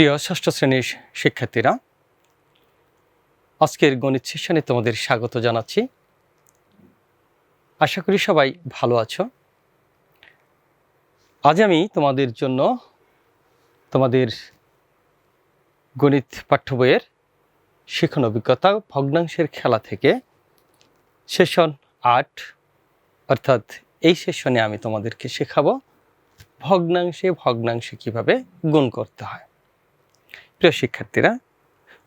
প্রিয় ষষ্ঠ শ্রেণির শিক্ষার্থীরা, আজকের গণিত সেশনে তোমাদের স্বাগত জানাচ্ছি। আশা করি সবাই ভালো আছো। আজ আমি তোমাদের জন্য তোমাদের গণিত পাঠ্য বইয়ের শিখন অভিজ্ঞতা, ভগ্নাংশের খেলা থেকে সেশন আট, অর্থাৎ এই সেশনে আমি তোমাদেরকে শেখাবো ভগ্নাংশে ভগ্নাংশে কীভাবে গুণ করতে হয়। প্রিয় শিক্ষার্থীরা,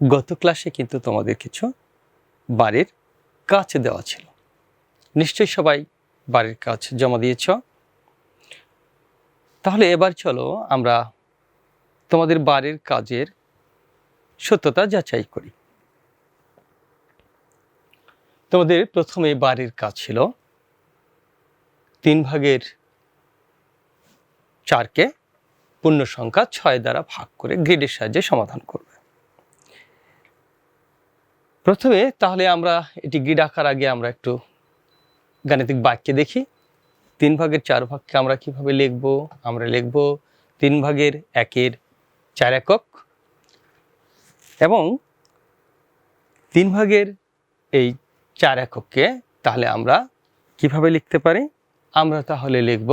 গত ক্লাসে কিন্তু তোমাদের কিছু বাড়ির কাজ দেওয়া ছিল। নিশ্চয়ই সবাই বাড়ির কাজ জমা দিয়েছ। তাহলে এবার চলো আমরা তোমাদের বাড়ির কাজের সত্যতা যাচাই করি। তোমাদের প্রথমে বাড়ির কাজ ছিল তিন ভাগের চারকে পূর্ণ সংখ্যা ছয় দ্বারা ভাগ করে গ্রিডের সাহায্যে সমাধান করবে। প্রথমে তাহলে আমরা এটি গ্রিড আঁকার আগে আমরা একটু গাণিতিক বাক্যে দেখি। তিন ভাগের চার ভাগকে আমরা কীভাবে লিখব? আমরা লিখব তিন ভাগের একের চার একক এবং তিন ভাগের এই চার একককে তাহলে আমরা কীভাবে লিখতে পারি? আমরা তাহলে লিখব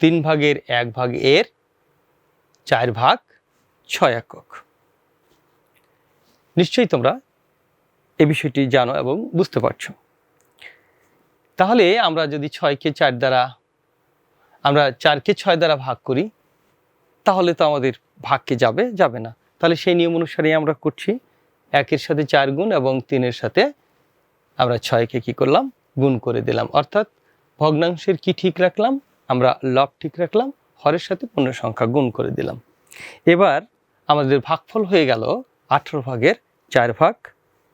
তিন ভাগের এক ভাগ এর চার ভাগ ছয় একক। নিশ্চয়ই তোমরা এ বিষয়টি জানো এবং বুঝতে পারছ। তাহলে আমরা যদি ছয়কে চার দ্বারা, আমরা চারকে ছয় দ্বারা ভাগ করি, তাহলে তো আমাদের ভাগকে যাবে যাবে না। তাহলে সেই নিয়ম অনুসারে আমরা করছি। একের সাথে চার গুণ এবং তিনের সাথে আমরা ছয়কে কি করলাম? গুণ করে দিলাম। অর্থাৎ ভগ্নাংশের কি ঠিক রাখলাম? আমরা লব ঠিক রাখলাম, হরের সাথে পূর্ণ সংখ্যা গুণ করে দিলাম। এবার আমাদের ভাগফল হয়ে গেল আঠেরো ভাগের চার ভাগ,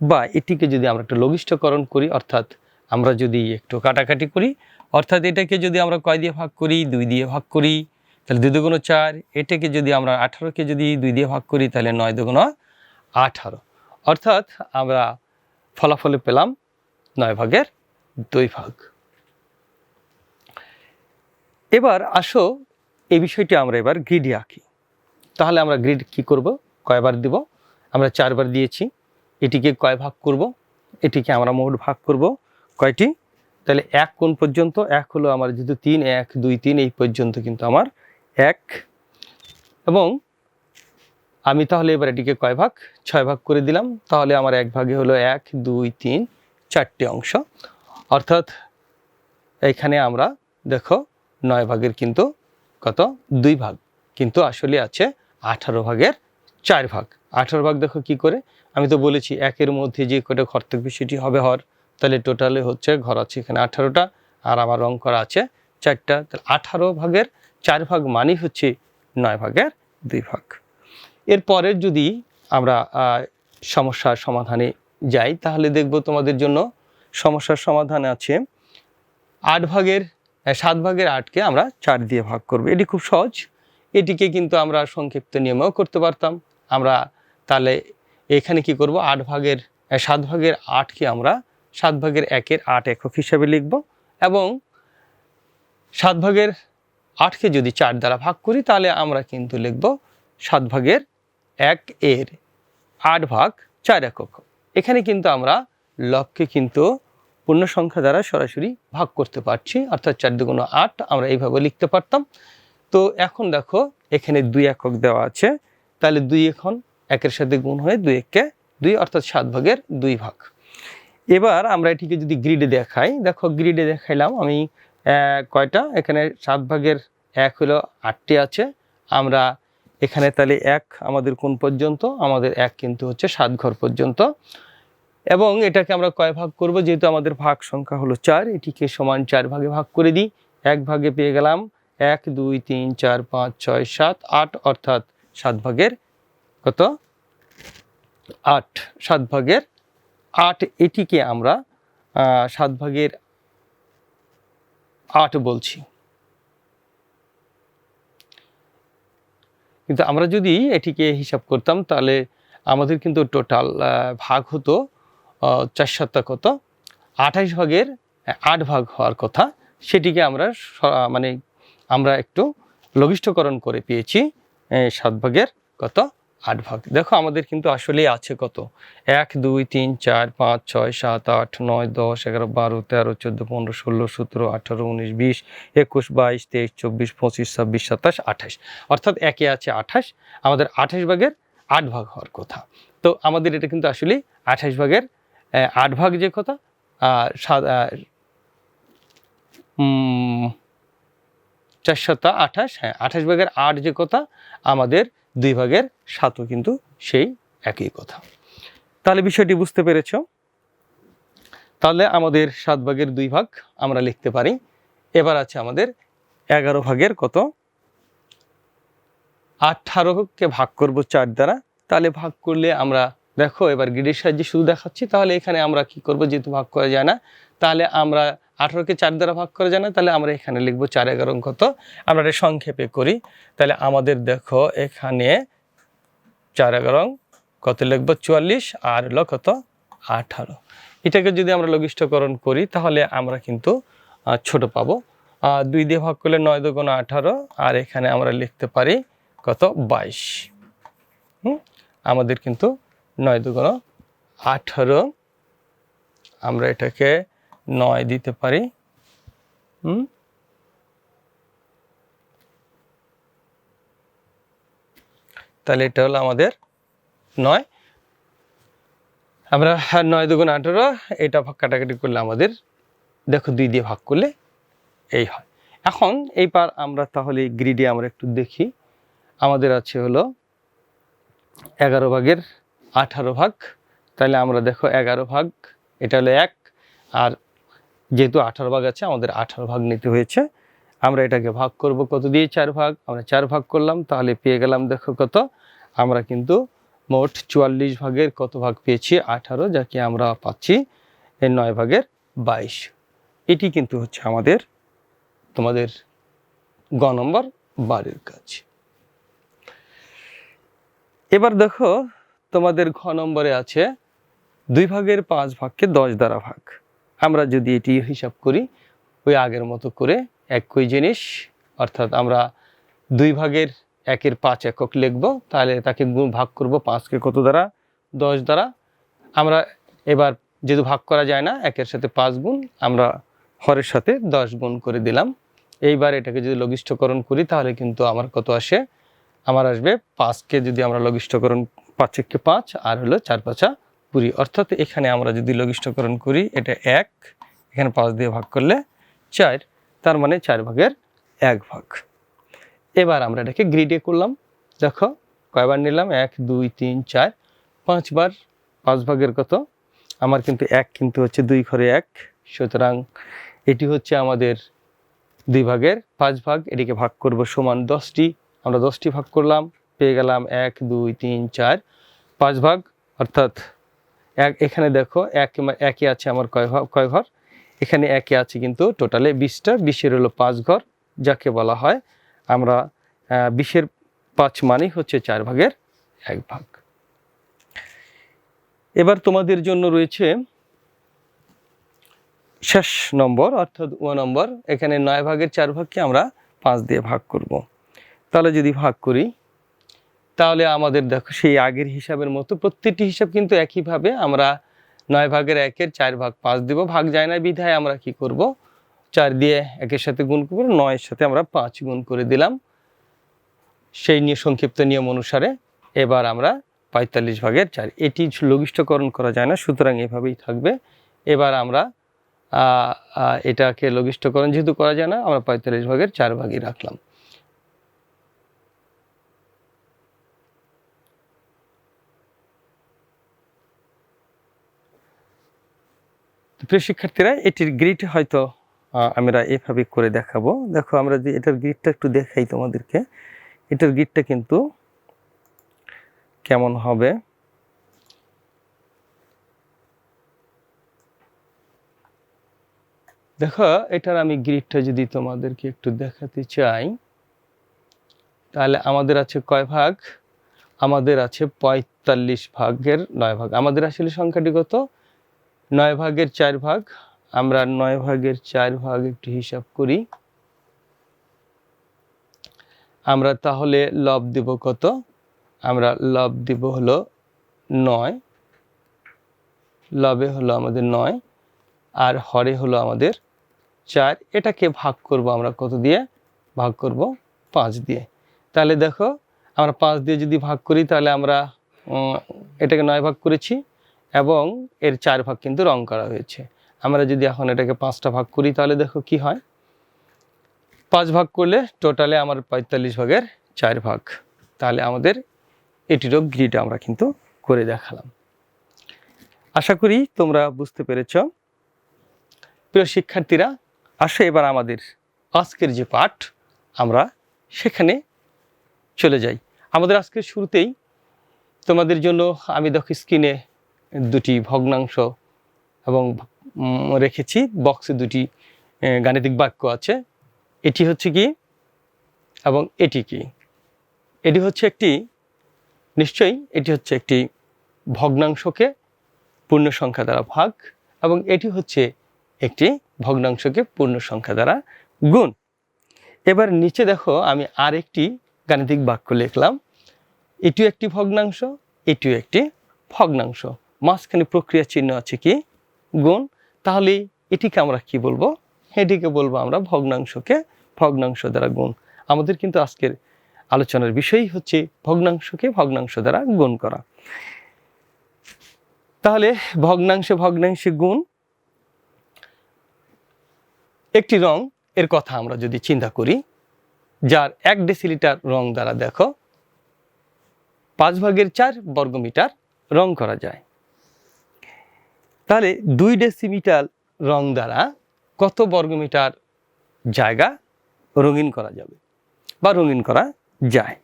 বা এটিকে যদি আমরা একটু লঘিষ্ঠকরণ করি, অর্থাৎ আমরা যদি একটু কাটাকাটি করি, অর্থাৎ এটাকে যদি আমরা কয় দিয়ে ভাগ করি? দুই দিয়ে ভাগ করি। তাহলে দুই দুগুণ চার, এটাকে যদি আমরা আঠারোকে যদি দুই দিয়ে ভাগ করি, তাহলে নয় দুগুণ আঠারো। অর্থাৎ আমরা ফলাফলে পেলাম নয় ভাগের দুই ভাগ। এবার আসো, এই বিষয়টি আমরা এবার গ্রিডে আঁকি। তাহলে আমরা গ্রিড কি করব? কয়বার দিব? আমরা চারবার দিয়েছি। এটিকে কয় ভাগ করব? এটিকে আমরা মোট ভাগ করব। কয়টি? তাহলে এক কোন পর্যন্ত, এক হলো আমার যেহেতু তিন, এক, দুই, তিন, এই পর্যন্ত কিন্তু আমার এক। এবং আমি তাহলে এবার এটিকে কয় ভাগ? ছয় ভাগ করে দিলাম। তাহলে আমার এক ভাগে হলো এক, দুই, তিন, চারটি অংশ। অর্থাৎ এখানে আমরা দেখো নয় ভাগের কিন্তু কত? দুই ভাগ। কিন্তু আসলে আছে আঠারো ভাগের চার ভাগ। আঠারো ভাগ দেখো কি করে? আমি তো বলেছি, একের মধ্যে যে কটা ঘর থাকবে সেটি হবে হর, তাহলে টোটালে হচ্ছে ঘর আছে এখানে আঠারোটা, আর আমার রং করা আছে চারটা। তাহলে আঠারো ভাগের চার ভাগ মানেই হচ্ছে নয় ভাগের দুই ভাগ। এরপরের যদি আমরা সমস্যার সমাধানে যাই, তাহলে দেখব তোমাদের জন্য সমস্যার সমাধান আছে আট ভাগের সাত ভাগের আটকে আমরা চার দিয়ে ভাগ করব। এটি খুব সহজ। এটিকে কিন্তু আমরা সংক্ষিপ্ত নিয়মেও করতে পারতাম। আমরা তাহলে এখানে কি করব? আট ভাগের সাত ভাগের আটকে আমরা সাত ভাগের একের আট একক হিসাবে লিখব এবং সাত ভাগের আটকে যদি চার দ্বারা ভাগ করি, তাহলে আমরা কিন্তু লিখব সাত ভাগের এক এর আট ভাগ চার একক। এখানে কিন্তু আমরা লবকে কিন্তু পূর্ণ সংখ্যা দ্বারা সরাসরি ভাগ করতে পারছি, অর্থাৎ চার দুগুণ আট, আমরা এইভাবে লিখতে পারতাম। তো এখন দেখো, এখানে দুই একক দেওয়া আছে, তাহলে দুই এখন একের সাথে গুণ হয়ে দুই এককে দুই, অর্থাৎ সাত ভাগের দুই ভাগ। এবার আমরা এটিকে যদি গ্রিডে দেখাই, দেখো গ্রিডে দেখাইলাম, আমি কয়টা? এখানে সাত ভাগের এক হলো আটটি আছে। আমরা এখানে তাহলে এক আমাদের কোন পর্যন্ত? আমাদের এক কিন্তু হচ্ছে সাত ঘর পর্যন্ত। এবং এটাকে আমরা কয় ভাগ করব? যেহেতু আমাদের ভাগ সংখ্যা হলো চার, এটিকে সমান চার ভাগে ভাগ করে দিই। এক ভাগে পেয়ে গেলাম এক, দুই, তিন, চার, পাঁচ, ছয়, সাত, আট, অর্থাৎ সাত ভাগের কত? আট। সাত ভাগের আট, এটিকে আমরা সাত ভাগের আট বলছি। কিন্তু আমরা যদি এটিকে হিসাব করতাম, তাহলে আমাদের কিন্তু টোটাল ভাগ হতো চার কত? আঠাশ ভাগের আট ভাগ হওয়ার কথা, সেটিকে আমরা মানে আমরা একটু লঘিষ্ঠকরণ করে পেয়েছি সাত ভাগের কত? আট ভাগ। দেখো, আমাদের কিন্তু আসলেই আছে কত? এক, দুই, তিন, চার, পাঁচ, ছয়, সাত, আট, নয়, দশ, এগারো, বারো, তেরো, চোদ্দ, পনেরো, ষোলো, সতেরো, আঠারো, উনিশ, বিশ, একুশ, বাইশ, তেইশ, চব্বিশ, পঁচিশ, ছাব্বিশ, সাতাশ, আঠাশ। অর্থাৎ একে আছে আঠাশ, আমাদের আঠাশ ভাগের আট ভাগ হওয়ার কথা। তো আমাদের এটা কিন্তু আসলে আঠাশ ভাগের আট ভাগ যে কথা আর সাত- আহ, উম, আঠাশ হ্যাঁ আঠাশ ভাগের আট যে কথা আমাদের দুই ভাগের সাতও কিন্তু সেই একই কথা। তাহলে বিষয়টি বুঝতে পেরেছ? তাহলে আমাদের সাত ভাগের দুই ভাগ আমরা লিখতে পারি। এবার আছে আমাদের এগারো ভাগের কত? আঠারোকে ভাগ করব চার দ্বারা। তাহলে ভাগ করলে আমরা দেখো, এবার গ্রিডের সাহায্যে শুধু দেখাচ্ছি, তাহলে এখানে আমরা কি করব যেহেতু ভাগ করা যায় না, তাহলে আমরা আঠারোকে চার দ্বারা ভাগ করা যায় না, তাহলে আমরা এখানে লিখব চার এগারো কত আমরা এটা সংক্ষেপে করি, তাহলে আমাদের দেখো, এখানে চার এগারো কত লিখব? চুয়াল্লিশ, আর হলো কত? আঠারো। এটাকে যদি আমরা লঘিষ্ঠকরণ করি, তাহলে আমরা কিন্তু ছোট পাবো। দুই দিয়ে ভাগ করলে নয় দুগুণ আঠারো, আর এখানে আমরা লিখতে পারি কত? বাইশ। হুম? আমাদের কিন্তু নয় দুগুণ আঠারো। আমরা এটাকে নয় দিতে পারি। হুম? তাহলে এটা হলো আমাদের নয়। আমরা নয় দুগুণ আঠারো, এটা ভাগ কাটাকাটি করলে আমাদের, দেখো দুই দিয়ে ভাগ করলে এই হয়। এখন এইবার আমরা তাহলে গ্রিডে আমরা একটু দেখি। আমাদের আছে হলো এগারো ভাগের আঠারো ভাগ, তাহলে আমরা দেখো এগারো ভাগ, এটা হলো এক, আর যেহেতু আঠারো ভাগ আছে, আমাদের আঠারো ভাগ নিতে হয়েছে, আমরা এটাকে ভাগ করব কত দিয়ে? চার ভাগ, আমরা চার ভাগ করলাম, তাহলে পেয়ে গেলাম দেখো কত, আমরা কিন্তু মোট চুয়াল্লিশ ভাগের কত ভাগ পেয়েছি? আঠারো যাকে আমরা পাচ্ছি এই নয় ভাগের বাইশ। এটি কিন্তু হচ্ছে আমাদের, তোমাদের গ নম্বর বাড়ির কাজ। এবার দেখো তোমাদের ঘ নম্বরে আছে দুই ভাগের পাঁচ ভাগকে দশ দ্বারা ভাগ। আমরা যদি এটি হিসাব করি, ওই আগের মতো করে একই জিনিস, অর্থাৎ আমরা দুই ভাগের একের পাঁচ একক লিখব, তাহলে তাকে গুণ ভাগ করব পাঁচকে কত দ্বারা? দশ দ্বারা। আমরা এবার যেহেতু ভাগ করা যায় না, একের সাথে পাঁচ গুণ, আমরা হরের সাথে দশ গুণ করে দিলাম। এইবার এটাকে যদি লঘিষ্ঠকরণ করি, তাহলে কিন্তু আমার কত আসে? আমার আসবে পাঁচকে যদি আমরা লঘিষ্ঠকরণ পাঁচ এককে পাঁচ, আর হলো চার পাঁচা কুড়ি। অর্থাৎ এখানে আমরা যদি লঘিষ্ঠকরণ করি, এটা এক। এখানে পাঁচ দিয়ে ভাগ করলে চার, তার মানে চার ভাগের এক ভাগ। এবার আমরা এটাকে গ্রিডে করলাম। দেখো, কয়বার নিলাম? এক, দুই, তিন, চার। পাঁচবার, পাঁচ ভাগের কত? আমার কিন্তু এক কিন্তু হচ্ছে দুই ঘরে এক। সুতরাং এটি হচ্ছে আমাদের দুই ভাগের পাঁচ ভাগ। এটিকে ভাগ করব সমান দশটি। আমরা দশটি ভাগ করলাম। পেয়ে গেলাম এক, দুই, তিন, চার, পাঁচ ভাগ। অর্থাৎ এক, এখানে দেখো এক একই আছে আমার কয় কয় ঘর? এখানে একে আছে কিন্তু টোটালে বিশটা। বিশের হলো পাঁচ ঘর, যাকে বলা হয় আমরা বিশের পাঁচ মানেই হচ্ছে চার ভাগের এক ভাগ। এবার তোমাদের জন্য রয়েছে শেষ নম্বর, অর্থাৎ ও নম্বর। এখানে নয় ভাগের চার ভাগকে আমরা পাঁচ দিয়ে ভাগ করব। তাহলে যদি ভাগ করি তাহলে আমাদের দেখো সেই আগের হিসাবের মতো প্রত্যেকটি হিসাব কিন্তু একইভাবে আমরা নয় ভাগের একের চার ভাগ পাঁচ দিব, ভাগ যায় না বিধায় আমরা কি করব? চার দিয়ে একের সাথে গুণ করব নয়ের সাথে আমরা পাঁচ গুণ করে দিলাম। সেই নিয়ে সংক্ষিপ্ত নিয়ম অনুসারে এবার আমরা পঁয়তাল্লিশ ভাগের চার। এটি লঘিষ্ঠকরণ করা যায় না, সুতরাং এভাবেই থাকবে। এবার আমরা এটাকে লঘিষ্ঠকরণ যেহেতু করা যায় না, আমরা পঁয়তাল্লিশ ভাগের চার ভাগই রাখলাম। প্রিয় শিক্ষার্থীরা, এটির গ্রিড হয়তো আমরা এভাবে করে দেখাবো। দেখো, আমরা যদি এটার গ্রিডটা একটু দেখাই তোমাদেরকে। এটার গ্রিডটা কিন্তু কেমন হবে? দেখো, এটার আমি গ্রিডটা যদি তোমাদেরকে একটু দেখাতে চাই, তাহলে আমাদের আছে কয় ভাগ? আমাদের আছে পঁয়তাল্লিশ ভাগের নয় ভাগ। আমাদের আসলে সংখ্যাটি কত? নয় ভাগের চার ভাগ, আমরা নয় ভাগের চার ভাগ একটু হিসাব করি। আমরা তাহলে লব দিব কত? আমরা লব দিব হলো নয়। লবে হলো আমাদের নয়, আর হরে হলো আমাদের চার। এটাকে ভাগ করব আমরা কত দিয়ে? ভাগ করব পাঁচ দিয়ে। তাহলে দেখো, আমরা পাঁচ দিয়ে যদি ভাগ করি, তাহলে আমরা এটাকে নয় ভাগ করেছি। এবং এর চার ভাগ কিন্তু রং করা হয়েছে। আমরা যদি এখন এটাকে পাঁচটা ভাগ করি, তাহলে দেখো কি হয়? পাঁচ ভাগ করলে টোটালে আমার পঁয়তাল্লিশ ভাগের চার ভাগ। তাহলে আমাদের এটিরও গ্রিড আমরা কিন্তু করে দেখালাম। আশা করি তোমরা বুঝতে পেরেছ। প্রিয় শিক্ষার্থীরা, আসো এবার আমাদের আজকের যে পাঠ, আমরা সেখানে চলে যাই। আমাদের আজকের শুরুতেই তোমাদের জন্য আমি দেখো স্ক্রিনে দুটি ভগ্নাংশ এবং রেখেছি, বক্সে দুটি গাণিতিক বাক্য আছে। এটি হচ্ছে কি এবং এটি কি? এটি হচ্ছে একটি, নিশ্চয়ই এটি হচ্ছে একটি ভগ্নাংশকে পূর্ণ সংখ্যা দ্বারা ভাগ এবং এটি হচ্ছে একটি ভগ্নাংশকে পূর্ণ সংখ্যা দ্বারা গুণ। এবার নিচে দেখো, আমি আরেকটি গাণিতিক বাক্য লিখলাম। এটিও একটি ভগ্নাংশ, এটিও একটি ভগ্নাংশ। মাঝখানে প্রক্রিয়া চিহ্ন আছে কি? গুণ। তাহলে এটিকে আমরা কি বলব? এটিকে বলব আমরা ভগ্নাংশকে ভগ্নাংশ দ্বারা গুণ। আমাদের কিন্তু আজকের আলোচনার বিষয়ই হচ্ছে ভগ্নাংশকে ভগ্নাংশ দ্বারা গুণ করা। তাহলে ভগ্নাংশে ভগ্নাংশে গুণ। একটি রং এর কথা আমরা যদি চিন্তা করি, যার এক ডেসিলিটার রং দ্বারা দেখো, পাঁচ ভাগের চার বর্গমিটার রং করা যায়। তাহলে দুই ডেসিমিটার রং দ্বারা কত বর্গমিটার জায়গা রঙিন করা যাবে বা রঙিন করা যায়?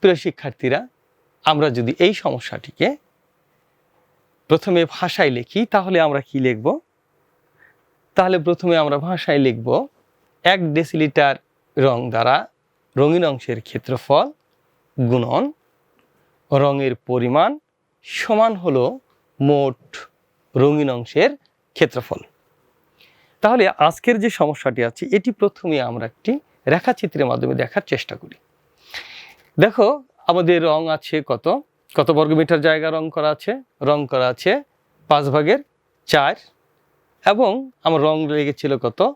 প্রিয় শিক্ষার্থীরা, আমরা যদি এই সমস্যাটিকে প্রথমে ভাষায় লিখি, তাহলে আমরা কি লিখব? তাহলে প্রথমে আমরা ভাষায় লিখব এক ডেসিলিটার রং দ্বারা রঙিন অংশের ক্ষেত্রফল গুণন রঙের পরিমাণ সমান হলো মোট রঙিন অংশের ক্ষেত্রফল। তাহলে আজকের যে সমস্যাটি আছে, এটি প্রথমে আমরা একটি রেখাচিত্রের মাধ্যমে দেখার চেষ্টা করি। দেখো, আমাদের রং আছে কত? কত বর্গমিটার জায়গা রং করা আছে? রং করা আছে পাঁচ ভাগের চার এবং আমার রং লেগেছিল কত?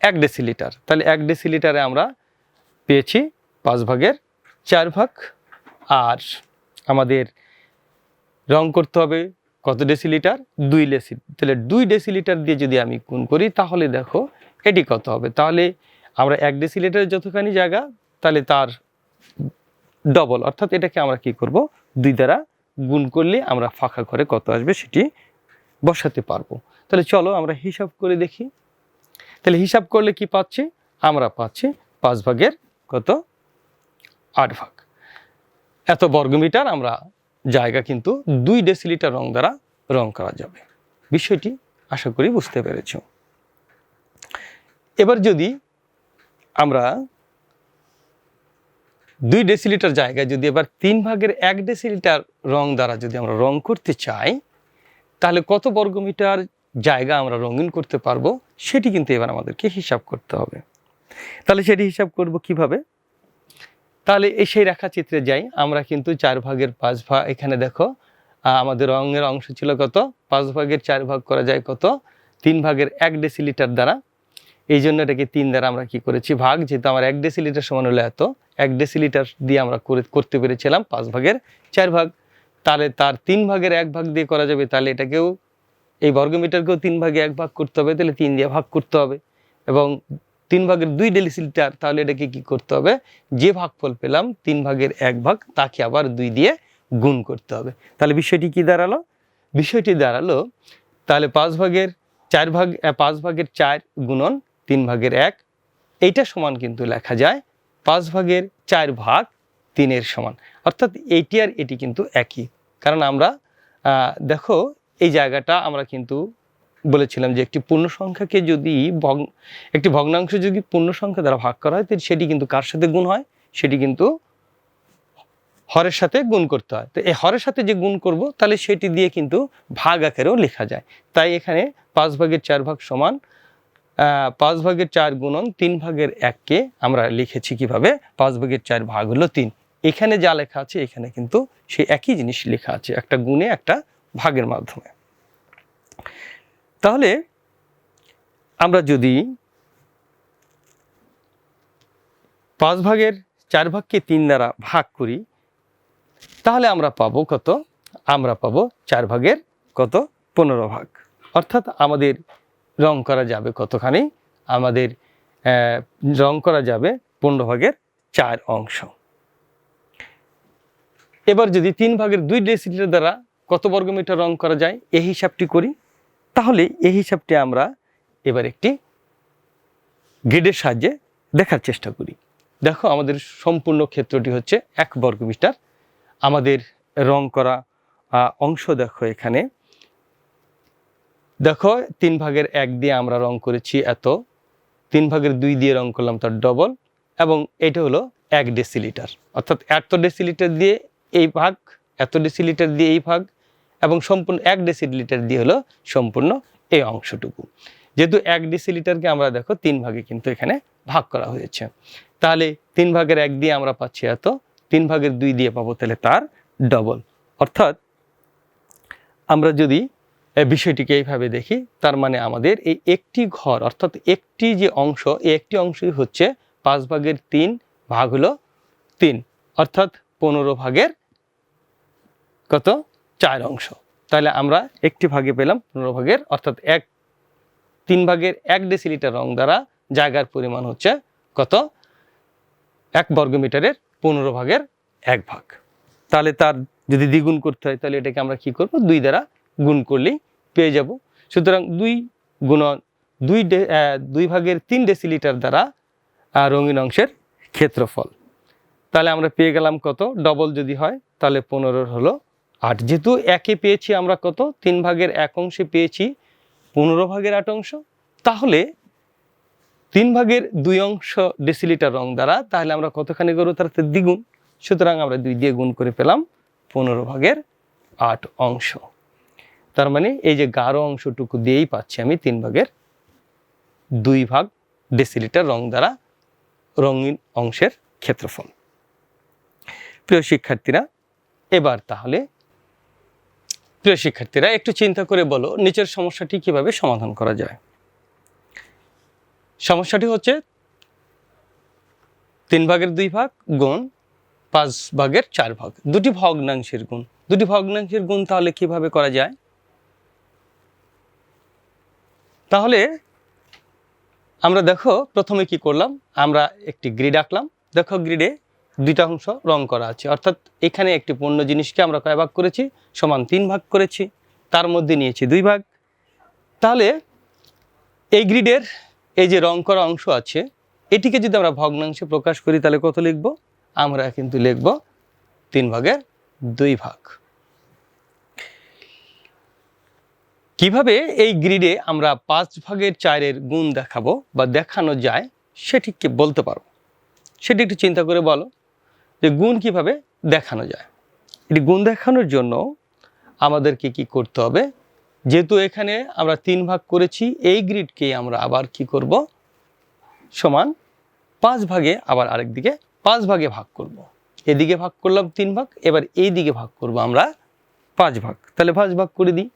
এক ডেসিলিটার। তাহলে এক ডেসিলিটারে আমরা পেয়েছি পাঁচ ভাগের চার ভাগ। আর আমাদের রং করতে হবে কত ডেসিলিটার দুই ডেসি তাহলে দুই ডেসিলিটার দিয়ে যদি আমি গুণ করি, তাহলে দেখো এটি কত হবে? তাহলে আমরা এক ডেসিলিটারের যতখানি জায়গা, তাহলে তার ডবল অর্থাৎ এটাকে আমরা কি করব? দুই দ্বারা গুণ করলে আমরা ফাঁকা করে কত আসবে সেটি বসাতে পারব। তাহলে চলো আমরা হিসাব করে দেখি। তাহলে হিসাব করলে কি পাচ্ছি? আমরা পাচ্ছি পাঁচ ভাগের কত? আট ভাগ। এত বর্গমিটার আমরা জায়গা কিন্তু দুই ডেসিলিটার রং দ্বারা রং করা যাবে। বিষয়টি আশা করি বুঝতে পেরেছ। এবার যদি আমরা দুই ডেসিলিটার জায়গায় যদি এবার তিন ভাগের এক ডেসিলিটার রং দ্বারা যদি আমরা রং করতে চাই, তাহলে কত বর্গমিটার জায়গা আমরা রঙিন করতে পারব, সেটি কিন্তু এবার আমাদেরকে হিসাব করতে হবে। তাহলে সেটি হিসাব করব কীভাবে? তাহলে এই সেই রেখাচিত্রে যাই। আমরা কিন্তু চার ভাগের পাঁচ ভাগ এখানে দেখো আমাদের রঙের অংশ ছিল কত? পাঁচ ভাগের চার ভাগ করা যায় কত? তিন ভাগের এক ডেসিলিটার দ্বারা। এই জন্য এটাকে তিন দ্বারা আমরা কি করেছি? ভাগ, যেহেতু আমার এক ডেসিলিটার সমান হলো এত, এক ডেসিলিটার দিয়ে আমরা করে, করতে পেরেছিলাম পাঁচ ভাগের চার ভাগ। তাহলে তার তিন ভাগের এক ভাগ দিয়ে করা যাবে, তাহলে এটাকেও, এই বর্গমিটারকেও তিন ভাগে এক ভাগ করতে হবে, তাহলে তিন দিয়ে ভাগ করতে হবে। এবং তিন ভাগের দুই ডেসিলিটার, তাহলে এটাকে কি করতে হবে? যে ভাগফল পেলাম, তিন ভাগের এক ভাগ, তাকে আবার দুই দিয়ে গুণ করতে হবে। তাহলে বিষয়টি কি দাঁড়াল? বিষয়টি দাঁড়াল, তাহলে পাঁচ ভাগের চার ভাগ পাঁচ ভাগের চার গুণন তিন ভাগের এক, এইটা সমান কিন্তু লেখা যায় পাঁচ ভাগের চার ভাগ তিনের সমান। অর্থাৎ এইটি আর এটি কিন্তু একই। কারণ আমরা দেখো, এই জায়গাটা আমরা কিন্তু বলেছিলাম যে একটি পূর্ণ সংখ্যাকে যদি ভগ একটি ভগ্নাংশ যদি পূর্ণ সংখ্যা দ্বারা ভাগ করা হয় সেটি কিন্তু কার সাথে গুণ হয়? সেটি কিন্তু হরের সাথে গুণ করতে হয়। তো এই হরের সাথে যে গুণ করব, তাহলে সেটি দিয়ে কিন্তু ভাগ আকারেও লেখা যায়। তাই এখানে পাঁচ ভাগের চার ভাগ সমান পাঁচ ভাগের চার গুণন তিন ভাগের এককে আমরা লিখেছি কীভাবে? পাঁচ ভাগের চার ভাগ হলো তিন। এখানে যা লেখা আছে, এখানে কিন্তু সেই একই জিনিস লেখা আছে, একটা গুণে একটা ভাগের মাধ্যমে। তাহলে আমরা যদি পাঁচ ভাগের চার ভাগকে তিন দ্বারা ভাগ করি, তাহলে আমরা পাবো কত? আমরা পাবো চার ভাগের কত? পনেরো ভাগ। অর্থাৎ আমাদের রং করা যাবে কতখানি? আমাদের রং করা যাবে পনেরো ভাগের চার অংশ। এবার যদি তিন ভাগের দুই ডেসিলিটার দ্বারা কত বর্গমিটার রং করা যায়, এই হিসাবটি করি। তাহলে এই হিসাবটি আমরা এবার একটি গ্রিডের সাহায্যে দেখার চেষ্টা করি। দেখো আমাদের সম্পূর্ণ ক্ষেত্রটি হচ্ছে এক বর্গ বর্গমিটার আমাদের রং করা অংশ দেখো এখানে। দেখো তিন ভাগের এক দিয়ে আমরা রং করেছি এত। তিন ভাগের দুই দিয়ে রং করলাম তার ডবল এবং এটা হলো এক ডেসিলিটার। অর্থাৎ এত ডেসিলিটার দিয়ে এই ভাগ, এত ডেসিলিটার দিয়ে এই ভাগ এবং সম্পূর্ণ এক ডেসিলিটার দিয়ে হলো সম্পূর্ণ এই অংশটুকু। যেহেতু এক ডেসিলিটারকে আমরা দেখো তিন ভাগে কিন্তু এখানে ভাগ করা হয়েছে। তাহলে তিন ভাগের এক দিয়ে আমরা পাচ্ছি এত, তিন ভাগের দুই দিয়ে পাবো তাহলে তার ডবল অর্থাৎ আমরা যদি বিষয়টিকে এইভাবে দেখি, তার মানে আমাদের এই একটি ঘর, অর্থাৎ একটি যে অংশ, এই একটি অংশই হচ্ছে পাঁচ ভাগের তিন ভাগ হলো তিন, অর্থাৎ পনেরো ভাগের কত? চার অংশ। তাহলে আমরা একটি ভাগে পেলাম পনেরো ভাগের, অর্থাৎ এক, তিন ভাগের এক ডেসিলিটার রং দ্বারা জায়গার পরিমাণ হচ্ছে কত? এক বর্গমিটারের পনেরো ভাগের এক ভাগ। তাহলে তার যদি দ্বিগুণ করতে হয়, তাহলে এটাকে আমরা কি করব? দুই দ্বারা গুণ করলেই পেয়ে যাব। সুতরাং দুই গুণ দুই দুই ভাগের তিন ডেসিলিটার দ্বারা রঙিন অংশের ক্ষেত্রফল। তাহলে আমরা পেয়ে গেলাম কত? ডবল যদি হয়, তাহলে পনেরোর হলো আট যেহেতু একে পেয়েছি আমরা কত? তিন ভাগের এক অংশে পেয়েছি পনেরো ভাগের আট অংশ। তাহলে তিন ভাগের দুই অংশ ডেসিলিটার রং দ্বারা তাহলে আমরা কতখানি করব তার দ্বিগুণ। সুতরাং আমরা দুই দিয়ে গুণ করে পেলাম পনেরো ভাগের আট অংশ। তার মানে এই যে গাঢ় অংশটুকু দিয়েই পাচ্ছি আমি তিন ভাগের দুই ভাগ ডেসিলিটার রং দ্বারা রঙিন অংশের ক্ষেত্রফল। প্রিয় শিক্ষার্থীরা, এবার তাহলে প্রিয় শিক্ষার্থীরা, একটু চিন্তা করে বলো, নিচের সমস্যাটি কীভাবে সমাধান করা যায়? সমস্যাটি হচ্ছে তিন ভাগের দুই ভাগ গুণ পাঁচ ভাগের চার ভাগ। দুটি ভগ্নাংশের গুণ। দুটি ভগ্নাংশের গুণ তাহলে কীভাবে করা যায়? তাহলে আমরা দেখো, প্রথমে কি করলাম? আমরা একটি গ্রিড আঁকলাম। দেখো, গ্রিডে দুইটা অংশ রং করা আছে। অর্থাৎ এখানে একটি পণ্য জিনিসকে আমরা কয় ভাগ করেছি? সমান তিন ভাগ করেছি। তার মধ্যে নিয়েছি দুই ভাগ। তাহলে এই গ্রিডের এই যে রং করা অংশ আছে, এটিকে যদি আমরা ভগ্নাংশে প্রকাশ করি, তাহলে কত লিখব? আমরা কিন্তু লিখব তিন ভাগের দুই ভাগ। কীভাবে এই গ্রিডে আমরা পাঁচ ভাগের চারের গুণ দেখাবো বা দেখানো যায়, সেটিকে বলতে পারো সেটি একটু চিন্তা করে বলো। যে গুণ কীভাবে দেখানো যায়। এটি গুণ দেখানোর জন্য আমাদেরকে কি করতে হবে? যেহেতু এখানে আমরা তিন ভাগ করেছি, এই গ্রিডকে আমরা আবার কি করব? সমান পাঁচ ভাগে আবার আরেক দিকে পাঁচ ভাগে ভাগ করব। এদিকে ভাগ করলাম তিন ভাগ, এবার এই দিকে ভাগ করব আমরা পাঁচ ভাগ। তাহলে পাঁচ ভাগ করে দিই।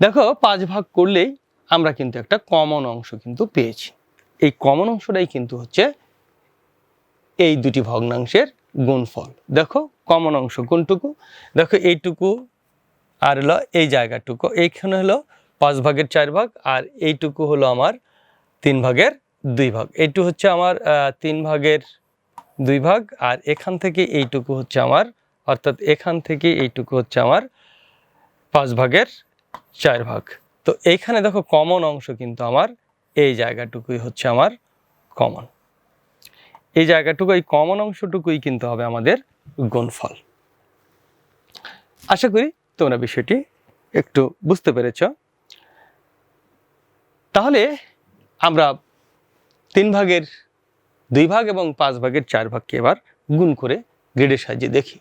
দেখো, পাঁচ ভাগ করলেই আমরা কিন্তু একটা কমন অংশ কিন্তু পেয়েছি। এই কমন অংশটাই কিন্তু হচ্ছে এই দুটি ভগ্নাংশের গুণফল। দেখো কমন অংশ কোনটুকু? দেখো এইটুকু আর হলো এই জায়গাটুকু। এইখানে হলো পাঁচ ভাগের চার ভাগ আর এইটুকু হলো আমার তিন ভাগের দুই ভাগ। এইটু হচ্ছে আমার তিন ভাগের দুই ভাগ আর এখান থেকে এইটুকু হচ্ছে আমার, অর্থাৎ এখান থেকে এইটুকু হচ্ছে আমার পাঁচ ভাগের চার ভাগ। তো এইখানে দেখো কমন অংশ কিন্তু আমার, এই জায়গাটুকুই হচ্ছে আমার কমন। এই জায়গাটুকু এই কমন অংশটুকুই কিন্তু হবে আমাদের গুণফল। আশা করি তোমরা বিষয়টি একটু বুঝতে পেরেছ। তাহলে আমরা তিন ভাগের দুই ভাগ এবং পাঁচ ভাগের চার ভাগকে এবার গুণ করে গ্রেডের সাহায্যে দেখি।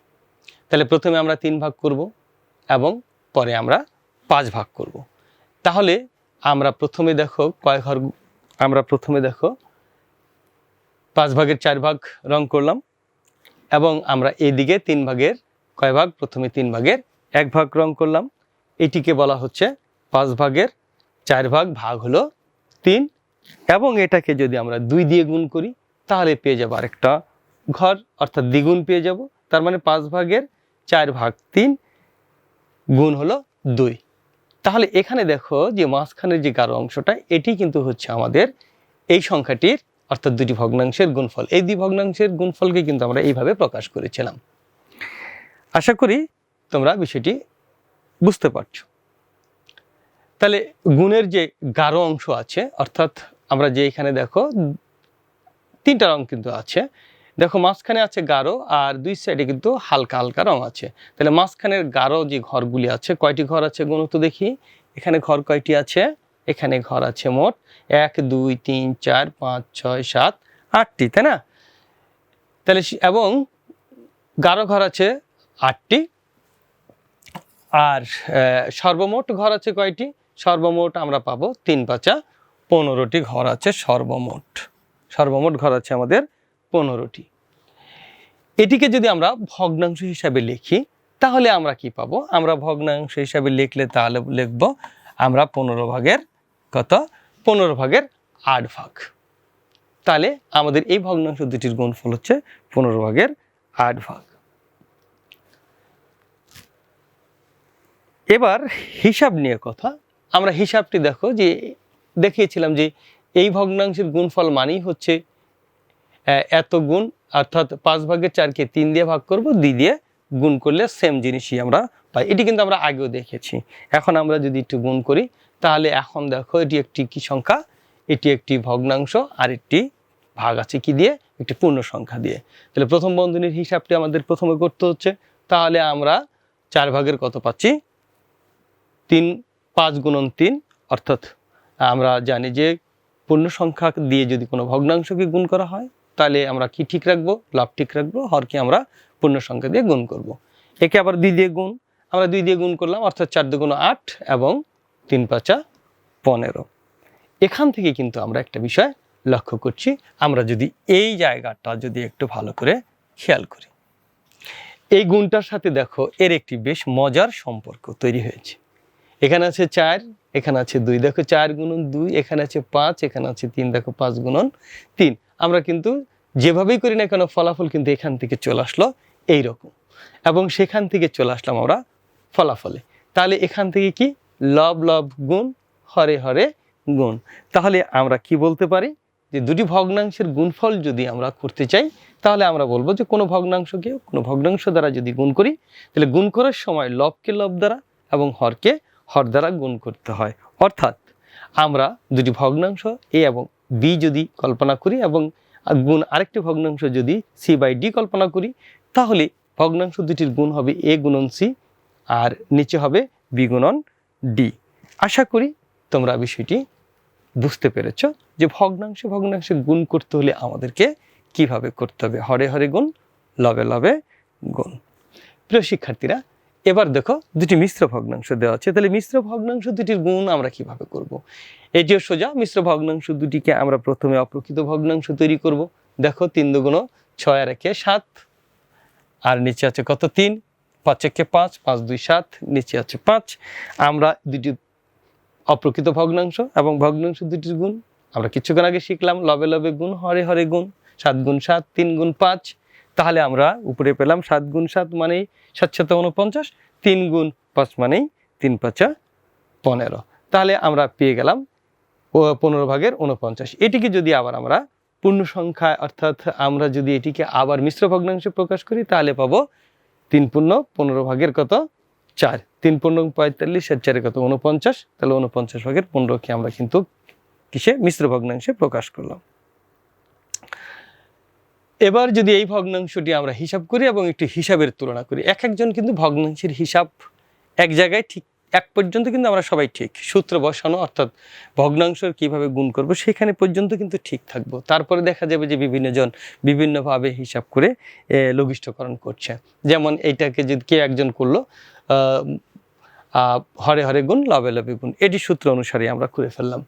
তাহলে প্রথমে আমরা তিন ভাগ করব এবং পরে আমরা পাঁচ ভাগ করব। তাহলে আমরা প্রথমে দেখো কয় ঘর, আমরা প্রথমে দেখো পাঁচ ভাগের চার ভাগ রং করলাম এবং আমরা এদিকে তিন ভাগের কয় ভাগ? প্রথমে তিন ভাগের এক ভাগ রং করলাম। এটিকে বলা হচ্ছে পাঁচ ভাগের চার ভাগ ভাগ হলো তিন এবং এটাকে যদি আমরা দুই দিয়ে গুণ করি, তাহলে পেয়ে যাব আরেকটা ঘর, অর্থাৎ দ্বিগুণ পেয়ে যাব। তার মানে পাঁচ ভাগের চার ভাগ তিন গুণ হলো দুই। তাহলে এখানে দেখো যে মাঝখানের যে গাঢ় অংশটা, এটি কিন্তু হচ্ছে আমাদের এই সংখ্যাটির অর্থাৎ দুটি ভগ্নাংশের গুণফল। এই দুই ভগ্নাংশের গুণফলকে কিন্তু আমরা এইভাবে প্রকাশ করেছিলাম। আশা করি তোমরা বিষয়টি বুঝতে পারছ। তাহলে গুণের যে গাঢ় অংশ আছে, অর্থাৎ আমরা যে এখানে দেখো, তিনটা রং কিন্তু আছে। দেখো মাঝখানে আছে গাঢ় আর দুই সাইডে কিন্তু হালকা হালকা রং আছে। তাহলে মাঝখানের গাঢ় যে ঘরগুলি আছে, কয়টি ঘর আছে? গুণ তো দেখি। এখানে ঘর কয়টি আছে? এখানে ঘর আছে মোট এক, দুই, তিন, চার, পাঁচ, ছয়, সাত, আটটি, তাই না? তাহলে এবং গাঢ় ঘর আছে আটটি। আর সর্বমোট ঘর আছে কয়টি? সর্বমোট আমরা পাবো তিন পাঁচা পনেরোটি ঘর আছে সর্বমোট। সর্বমোট ঘর আছে আমাদের পনেরোটি। এটিকে যদি আমরা ভগ্নাংশ হিসাবে লিখি, তাহলে আমরা কি পাবো? আমরা ভগ্নাংশ হিসাবে লিখলে তাহলে লিখব আমরা পনেরো ভাগের কত? পনেরো ভাগের আট ভাগ। তাহলে আমাদের এই ভগ্নাংশ দুটির গুণফল হচ্ছে পনেরো ভাগের আট ভাগ। এবার হিসাব নিয়ে কথা। আমরা হিসাবটি দেখো যে, দেখিয়েছিলাম যে এই ভগ্নাংশের গুণফল মানেই হচ্ছে এত গুণ, অর্থাৎ পাঁচ ভাগের চারকে তিন দিয়ে ভাগ করব, দুই দিয়ে গুণ করলে সেম জিনিসই আমরা পাই এটি কিন্তু আমরা আগেও দেখেছি। এখন আমরা যদি একটু গুণ করি, তাহলে এখন দেখো এটি একটি কি সংখ্যা? এটি একটি ভগ্নাংশ আর একটি ভাগ আছে কি দিয়ে? একটি পূর্ণ সংখ্যা দিয়ে। তাহলে প্রথম বন্ধনীর হিসাবটি আমাদের প্রথমে করতে হচ্ছে। তাহলে আমরা চার ভাগের কত পাচ্ছি? তিন, পাঁচ গুণন তিন, অর্থাৎ আমরা জানি যে পূর্ণ সংখ্যা দিয়ে যদি কোনো ভগ্নাংশকে গুণ করা হয়, তাহলে আমরা কি ঠিক রাখব? লাভ ঠিক রাখব? হরকে আমরা পূর্ণ সংখ্যা দিয়ে গুণ করব। একে আবার দুই দিয়ে গুণ। আমরা দুই দিয়ে গুণ করলাম, অর্থাৎ চার দুগুণ আট এবং তিন পাঁচা পনেরো। এখান থেকে কিন্তু আমরা একটা বিষয় লক্ষ্য করছি, আমরা যদি এই জায়গাটা যদি একটু ভালো করে খেয়াল করি। এই গুণটার সাথে দেখো, এর একটি বেশ মজার সম্পর্ক তৈরি হয়েছে। এখানে আছে চার, এখানে আছে দুই, দেখো চার গুণন দুই, এখানে আছে পাঁচ, এখানে আছে তিন, দেখো পাঁচ গুণন তিন। আমরা কিন্তু যেভাবেই করি না কেন, ফলাফল কিন্তু এখান থেকে চলে আসলো এইরকম। এবং সেখান থেকে চলে আসলাম আমরা ফলাফলে। তাহলে এখান থেকে কি? লব লব, গুণ, হরে হরে, গুণ। তাহলে আমরা কি বলতে পারি? যে দুটি ভগ্নাংশের গুণফল যদি আমরা করতে চাই, তাহলে আমরা বলব যে কোনো ভগ্নাংশকে, কোনো ভগ্নাংশ দ্বারা যদি গুণ করি, তাহলে গুণ করার সময় লবকে লব দ্বারা এবং হরকে হর দ্বারা গুণ করতে হয়। অর্থাৎ আমরা দুটি ভগ্নাংশ এ এবং বি যদি কল্পনা করি এবং গুণ আরেকটি ভগ্নাংশ যদি সি বাই ডি কল্পনা করি, তাহলে ভগ্নাংশ দুটির গুণ হবে এ গুণন সি আর নিচে হবে বি গুণন ডি আশা করি তোমরা বিষয়টি বুঝতে পেরেছ যে ভগ্নাংশে ভগ্নাংশে গুণ করতে হলে আমাদেরকে কীভাবে করতে হবে? হরে হরে গুণ, লবে লবে গুণ। প্রিয় শিক্ষার্থীরা, এবার দেখো দুটি মিশ্র ভগ্নাংশ দেওয়া আছে। তাহলে মিশ্র ভগ্নাংশ দুটির গুণ আমরা কীভাবে করব। এটিও সোজা, মিশ্র ভগ্নাংশ দুটিকে আমরা প্রথমে অপ্রকৃত ভগ্নাংশ তৈরি করব। দেখো তিন দুগুণ ছয় আর একে সাত। আর নিচে আছে কত? তিন। পাঁচ একে পাঁচ পাঁচ দুই সাত, নিচে আছে পাঁচ। আমরা দুটি অপ্রকৃত ভগ্নাংশ এবং ভগ্নাংশ দুটির গুণ। আমরা কিছুক্ষণ আগে শিখলাম, লবে লবে গুণ, হরে হরে গুণ, সাত গুণ সাত, তিন গুণ পাঁচ। তাহলে আমরা উপরে পেলাম সাত গুণ সাত মানেই সাতশত উনপঞ্চাশ তিন গুণ পাঁচ মানেই তিন পাঁচা পনেরো। তাহলে আমরা পেয়ে গেলাম পনেরো ভাগের উনপঞ্চাশ এটিকে যদি আবার আমরা পূর্ণ সংখ্যা অর্থাৎ আমরা যদি এটিকে আবার মিশ্র ভগ্নাংশে প্রকাশ করি, তাহলে পাবো তিন পূর্ণ পনেরো ভাগের কত? চার। তিন পূর্ণ পঁয়তাল্লিশ, আর চারের কত? উনপঞ্চাশ তাহলে উনপঞ্চাশ ভাগের পনেরোকে আমরা কিন্তু কিসে? মিশ্র ভগ্নাংশে প্রকাশ করলাম। এবার যদি এই ভগ্নাংশটি আমরা হিসাব করি এবং একটি হিসাবের তুলনা করি, এক একজন কিন্তু ভগ্নাংশের হিসাব এক জায়গায় ঠিক এক পর্যন্ত কিন্তু আমরা সবাই ঠিক। সূত্র বসানো, অর্থাৎ ভগ্নাংশের কীভাবে গুণ করব, সেখানে পর্যন্ত কিন্তু ঠিক থাকব। তারপরে দেখা যাবে যে বিভিন্ন জন বিভিন্নভাবে হিসাব করে লঘিষ্ঠকরণ করছে। যেমন এইটাকে যদি কেউ একজন করল হরে হরে গুণ লবে লবে গুণ। এটি সূত্র অনুসারে আমরা করে ফেললাম।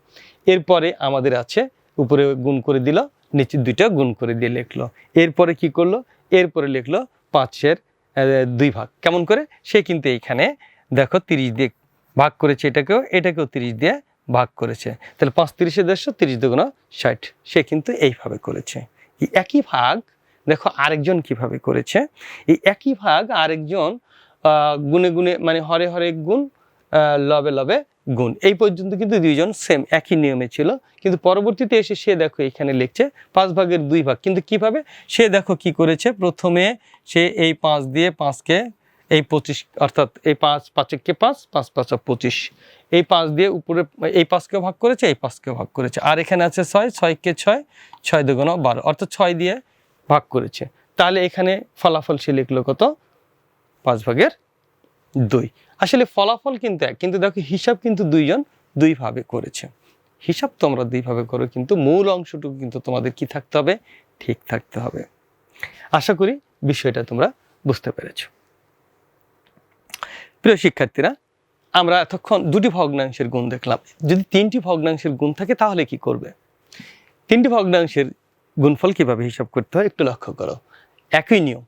এরপরে আমাদের আছে, উপরে গুণ করে দিল, নিচে দুইটা গুণ করে দিয়ে লিখলো। এরপরে কি করল? এরপরে লিখলো পাঁচের দুই ভাগ। কেমন করে? সে কিন্তু এইখানে দেখো তিরিশ দিয়ে ভাগ করেছে এটাকেও এটাকেও তিরিশ দিয়ে ভাগ করেছে। তাহলে পাঁচ তিরিশে দেড়শো, তিরিশ দুগুণ ষাট, সে কিন্তু এইভাবে করেছে। এই একই ভাগ, দেখো আরেকজন কীভাবে করেছে? এই একই ভাগ আরেকজন গুণে গুণে মানে হরে হরে গুণ লবে লবে গুণ। এই পর্যন্ত কিন্তু দুইজন সেম একই নিয়মে ছিল। কিন্তু পরবর্তীতে এসে সে দেখো এখানে লিখছে পাঁচ ভাগের দুই ভাগ। কিন্তু কীভাবে? সে দেখো কি করেছে? প্রথমে সে এই পাঁচ দিয়ে পাঁচকে এই পঁচিশ, অর্থাৎ এই পাঁচ পাঁচকে পাঁচ পাঁচ পাঁচ পঁচিশ। এই পাঁচ দিয়ে উপরে, এই পাঁচকেও ভাগ করেছে, এই পাঁচকেও ভাগ করেছে। আর এখানে আছে ছয় ছয় ছয়কে ছয় ছয় দুগুণ বারো, অর্থাৎ ছয় দিয়ে ভাগ করেছে। তাহলে এখানে ফলাফল সে লিখলো কত? পাঁচ ভাগের দুই। আসলে ফলাফল কিন্তু এক, কিন্তু দেখো হিসাব কিন্তু দুইজন দুইভাবে করেছে। হিসাব তোমরা দুইভাবে করো, কিন্তু মূল অংশটুকু কিন্তু তোমাদের কি থাকতে হবে? ঠিক থাকতে হবে। আশা করি বিষয়টা তোমরা বুঝতে পেরেছ। প্রিয় শিক্ষার্থীরা, আমরা এতক্ষণ দুটি ভগ্নাংশের গুণ দেখলাম। যদি তিনটি ভগ্নাংশের গুণ থাকে, তাহলে কি করবে? তিনটি ভগ্নাংশের গুণফল কীভাবে হিসাব করতে হয়, একটু লক্ষ্য করো। একই নিয়ম,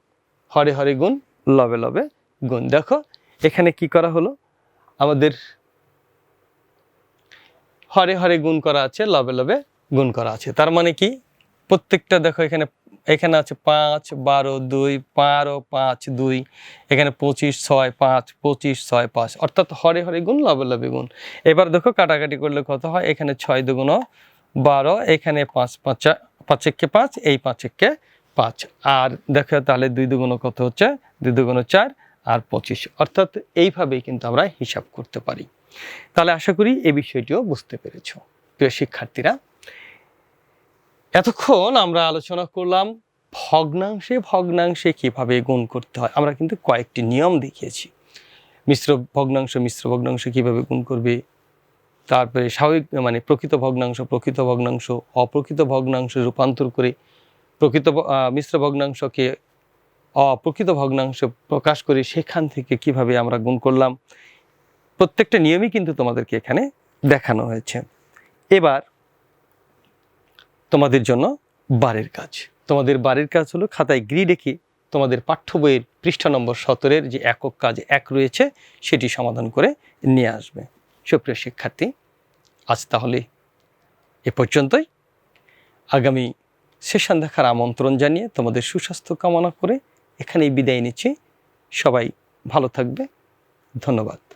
হরে হরে গুণ, লবে লবে গুণ। দেখো, এখানে কি করা হলো? আমাদের হরে হরে গুণ করা আছে, লবে লবে গুণ করা আছে। তার মানে কি? প্রত্যেকটা দেখো এখানে এখানে আছে পাঁচ, বারো, দুই, বারো, পাঁচ, দুই, এখানে পঁচিশ, ছয়, পাঁচ, পঁচিশ, ছয়, পাঁচ। অর্থাৎ হরে হরে গুণ, লবে লবে গুণ। এবার দেখো কাটাকাটি করলে কত হয়? এখানে ছয় দুগুণ বারো, এখানে পাঁচ, পাঁচা, পাঁচ একে পাঁচ, এই পাঁচ একে পাঁচ। আর দেখো তাহলে দুই দুগুণ কত হচ্ছে? দুই দুগুণ চার আর পঁচিশ। অর্থাৎ এইভাবেই কিন্তু আমরা হিসাব করতে পারি। তাহলে আশা করি এই বিষয়টিও বুঝতে পেরেছ। প্রিয় শিক্ষার্থীরা এতক্ষণ আমরা আলোচনা করলাম ভগ্নাংশে ভগ্নাংশে কীভাবে গুণ করতে হয়। আমরা কিন্তু কয়েকটি নিয়ম দেখিয়েছি। মিশ্র ভগ্নাংশ মিশ্র ভগ্নাংশ কীভাবে গুণ করবে? তারপরে স্বাভাবিক মানে প্রকৃত ভগ্নাংশ প্রকৃত ভগ্নাংশ, অপ্রকৃত ভগ্নাংশ রূপান্তর করে প্রকৃত মিশ্র ভগ্নাংশকে অপ্রকৃত ভগ্নাংশ প্রকাশ করে সেখান থেকে কীভাবে আমরা গুণ করলাম। প্রত্যেকটা নিয়মই কিন্তু তোমাদেরকে এখানে দেখানো হয়েছে। এবার তোমাদের জন্য বারের কাজ। তোমাদের বারের কাজ হলো খাতায় গ্রিড এঁকে তোমাদের পাঠ্য বইয়ের পৃষ্ঠা নম্বর সতেরের যে একক কাজ এক রয়েছে, সেটি সমাধান করে নিয়ে আসবে। সুপ্রিয় শিক্ষার্থী, আজ তাহলে এ পর্যন্তই। আগামী সেশন দেখার আমন্ত্রণ জানিয়ে তোমাদের সুস্বাস্থ্য কামনা করে এখানেই বিদায় নিচ্ছি। সবাই ভালো থাকবে। ধন্যবাদ।